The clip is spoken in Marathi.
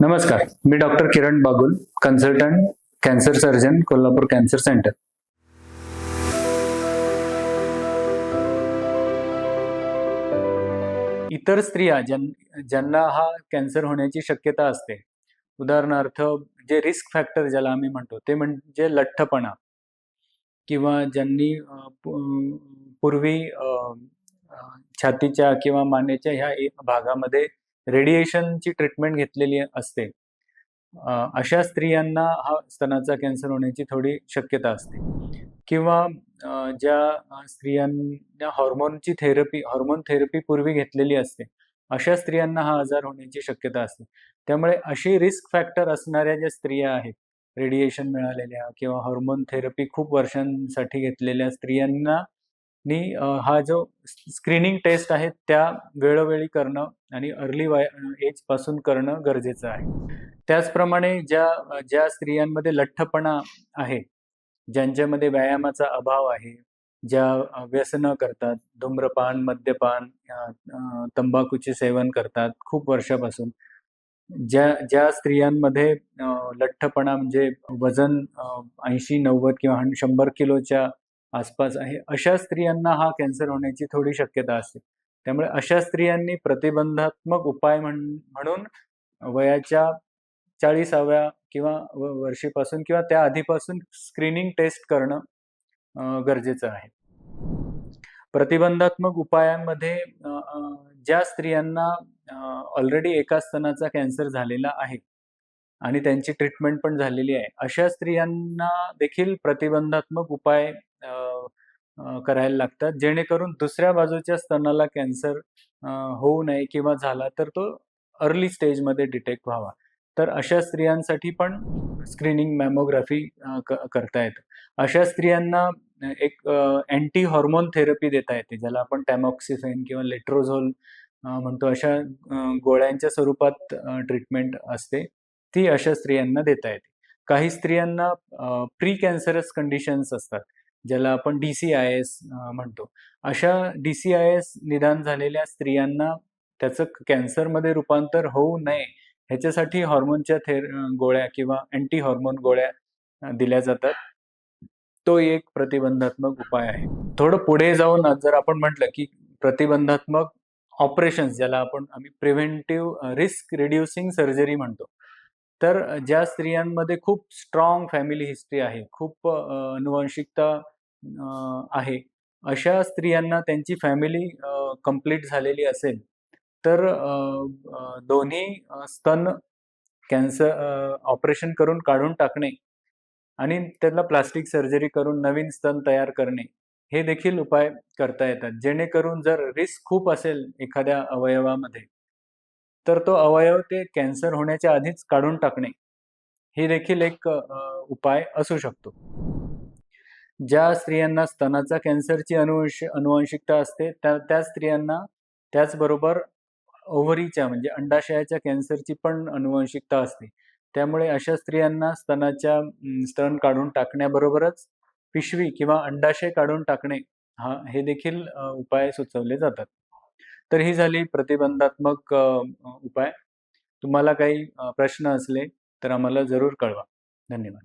नमस्कार मी doctor Kiran Bagul consultant cancer surgeon Kolhapur cancer centre. इतर स्त्रिया ज्यां ज्यांना हा कॅन्सर होण्याची शक्यता असते उदाहरणार्थ जे रिस्क फॅक्टर ज्याला आम्ही म्हणतो ते म्हणजे लठ्ठपणा किंवा ज्यांनी पूर्वी छातीच्या किंवा मानेच्या ह्या भागामध्ये रेडिएशनची ट्रीटमेंट घेतलेली असते. अशा स्त्रियांना हा स्तनाचा कॅन्सर होण्याची थोडी शक्यता असते. किंवा ज्या स्त्रियांना हॉर्मोनची थेरपी हॉर्मोन थेरपी पूर्वी घेतलेली असते अशा स्त्रियांना हा आजार होण्याची शक्यता असते. त्यामुळे अशी रिस्क फॅक्टर असणाऱ्या ज्या स्त्रिया आहेत रेडिएशन मिळालेल्या किंवा हॉर्मोन थेरपी खूप वर्षांसाठी घेतलेल्या स्त्रियांना नी हा जो स्क्रीनिंग टेस्ट आहे त्या वेळोवेळी करणं आणि अर्ली वाय एजपासून करणं गरजेचं आहे. त्याचप्रमाणे ज्या ज्या स्त्रियांमध्ये लठ्ठपणा आहे ज्यांच्यामध्ये व्यायामाचा अभाव आहे ज्या अ, व्यसनं करतात धूम्रपान मद्यपान तंबाखूचे सेवन करतात खूप वर्षापासून ज्या ज्या स्त्रियांमध्ये लठ्ठपणा म्हणजे वजन ऐंशी नव्वद किंवा शंभर किलोच्या आसपास आहे. अशा स्त्रियांना हा कॅन्सर होण्याची थोडी शक्यता असते. त्यामुळे अशा स्त्रियांनी प्रतिबंधात्मक उपाय म्हण म्हणून वयाच्या चाळीसाव्या किंवा वर्षीपासून किंवा त्या आधीपासून स्क्रीनिंग टेस्ट करणं गरजेचं आहे. प्रतिबंधात्मक उपायांमध्ये ज्या स्त्रियांना ऑलरेडी एका स्तनाचा कॅन्सर झालेला आहे आणि त्यांची ट्रीटमेंट पण झालेली आहे अशा स्त्रियांना देखील प्रतिबंधात्मक उपाय करायला लागतात. जेणेकरून दुसऱ्या बाजूच्या स्तनाला कॅन्सर होऊ नये किंवा झाला तर तो अर्ली स्टेजमध्ये डिटेक्ट व्हावा. तर अशा स्त्रियांसाठी पण स्क्रीनिंग मॅमोग्राफी करता येतं. अशा स्त्रियांना एक अँटी हॉर्मोन थेरपी देता येते ज्याला आपण टॅमॉक्सिफेन किंवा लेट्रोझोल म्हणतो अशा गोळ्यांच्या स्वरूपात ट्रीटमेंट असते ती अशा स्त्रियांना देता येते. काही स्त्रियांना प्री कॅन्सरस कंडिशन्स असतात. ज्याला आपण डी सी आय एस म्हणतो. अशा डी सी आय एस निदान झालेल्या स्त्रियांना त्याचं कॅन्सरमध्ये रूपांतर होऊ नये ह्याच्यासाठी हॉर्मोनच्या थेर गोळ्या किंवा अँटी हॉर्मोन गोळ्या दिल्या जातात. तो एक प्रतिबंधात्मक उपाय आहे. थोडं पुढे जाऊन जर आपण म्हटलं की प्रतिबंधात्मक ऑपरेशन्स ज्याला आपण आम्ही प्रिव्हेंटिव्ह रिस्क रिड्युसिंग सर्जरी म्हणतो. तर ज्या स्त्रियांमध्ये खूप स्ट्रॉंग फॅमिली हिस्ट्री आहे खूप अनुवंशिकता अनुवांशिकता आहे. अशा स्त्रियांना त्यांची फॅमिली कंप्लीट झालेली असेल तर दोन्ही स्तन कॅन्सर ऑपरेशन करून काढून टाकणे आणि त्याला प्लास्टिक सर्जरी करून नवीन स्तन तयार करणे हे देखील उपाय करता येतात. जेणेकरून जर रिस्क खूप असेल एखाद्या अवयवामध्ये तर तो अवयव ते कॅन्सर होण्याच्या आधीच काढून टाकणे हे देखील एक उपाय असू शकतो. ज्या स्त्रियांना स्तनाचा कॅन्सरची अनुवंश अनुवांशिकता असते त्या त्या स्त्रियांना त्याचबरोबर ओव्हरीच्या म्हणजे अंडाशयाच्या कॅन्सरची पण अनुवांशिकता असते. त्यामुळे अशा स्त्रियांना स्तनाच्या स्तन काढून टाकण्याबरोबरच पिशवी किंवा अंडाशय काढून टाकणे हा हे देखील उपाय सुचवले जातात. तर ही झाली प्रतिबंधात्मक उपाय. तुम्हाला काही प्रश्न असले तर आम्हाला जरूर कळवा. धन्यवाद.